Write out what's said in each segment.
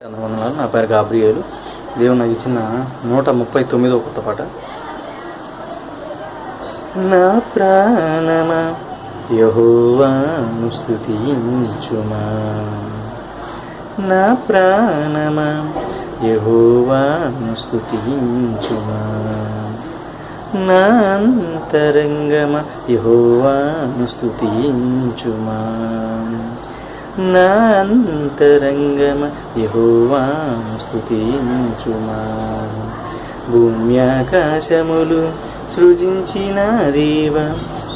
వందనాలు నా పేరు గాబ్రియేలు. దేవుడు నాకు ఇచ్చిన నూట ముప్పై తొమ్మిదో కొత్త పాట. నా ప్రాణమా యహోవాను స్థుతించుమా నా ప్రాణమా యహోవాను స్థుతించుమా నా అంతరంగమా యహోవాను స్థుతించుమా నా అంతరంగమ యహోవాను స్థుతించుమా భూమ్యాకాశములు సృజించిన దేవ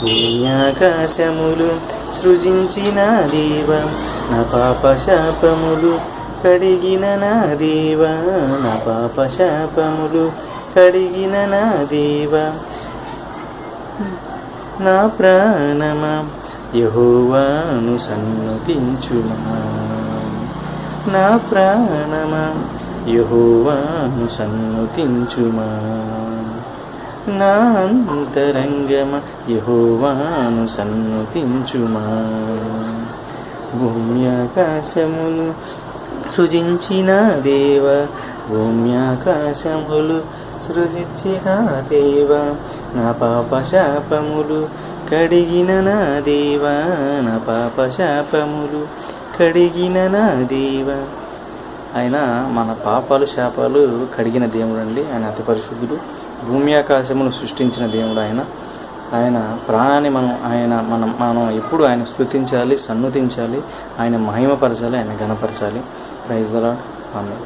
భూమ్యాకాశములు సృజించిన దేవ నా పాప శాపములు కడిగిన నా దేవ నా పాప శాపములు కడిగిన నా దేవ. నా ప్రాణమా యహోవాను సన్నుతించుమా. నా ప్రాణమా. యహోవాను సన్నుతించుమా. నా అంతరంగమ. యహోవాను సన్నుతించుమా. భూమ్యాకాశములు సృజించిన దేవ. భూమ్యాకాశములు సృజించిన దేవ. నా పాప శాపములు కడిగిన నా దేవ నా పాప శాపములు కడిగిన నా దేవ. ఆయన మన పాపాలు శాపాలు కడిగిన దేవుడు అండి. ఆయన అతి పరిశుద్ధుడు. భూమి ఆకాశమును సృష్టించిన దేవుడు ఆయన. ఆయన ప్రాణాన్ని మనం ఆయన మనం మనం ఎప్పుడు ఆయన స్థుతించాలి సన్నుతించాలి ఆయన మహిమపరచాలి ఆయన గణపరచాలి ప్రైజ్ దలా ఆమె